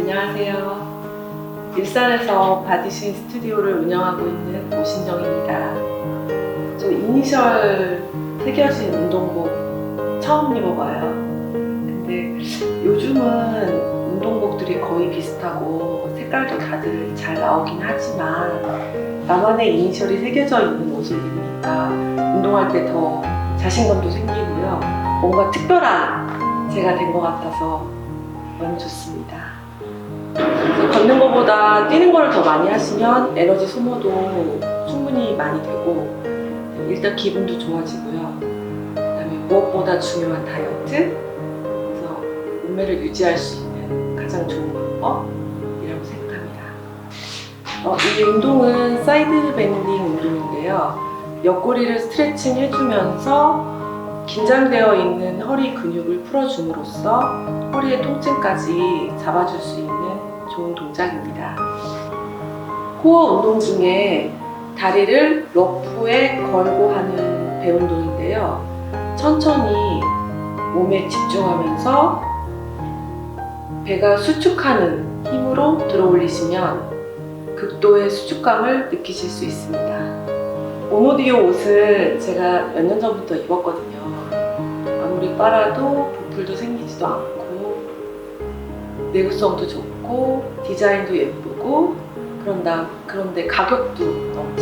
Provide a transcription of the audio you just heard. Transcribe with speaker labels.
Speaker 1: 안녕하세요. 일산에서 바디신 스튜디오를 운영하고 있는 오신정입니다. 저 이니셜 새겨진 운동복 처음 입어봐요. 근데 요즘은 운동복들이 거의 비슷하고 색깔도 다들 잘 나오긴 하지만 나만의 이니셜이 새겨져 있는 옷을 입으니까 운동할 때 더 자신감도 생기고요. 뭔가 특별한 제가 된 것 같아서 너무 좋습니다. 것보다 뛰는 거를 더 많이 하시면 에너지 소모도 충분히 많이 되고 일단 기분도 좋아지고요. 그다음에 무엇보다 중요한 다이어트, 그래서 몸매를 유지할 수 있는 가장 좋은 방법이라고 생각합니다. 어, 이 운동은 사이드 밴딩 운동인데요. 옆구리를 스트레칭 해주면서 긴장되어 있는 허리 근육을 풀어줌으로써 허리의 통증까지 잡아줄 수 있는 좋은 동작입니다. 코어 운동 중에 다리를 러프에 걸고 하는 배 운동인데요. 천천히 몸에 집중하면서 배가 수축하는 힘으로 들어 올리시면 극도의 수축감을 느끼실 수 있습니다. 오모디오 옷을 제가 몇 년 전부터 입었거든요. 아무리 빨아도 보풀도 생기지도 않고 내구성도 좋고 디자인도 예쁘고 그런다 그런데 가격도 너무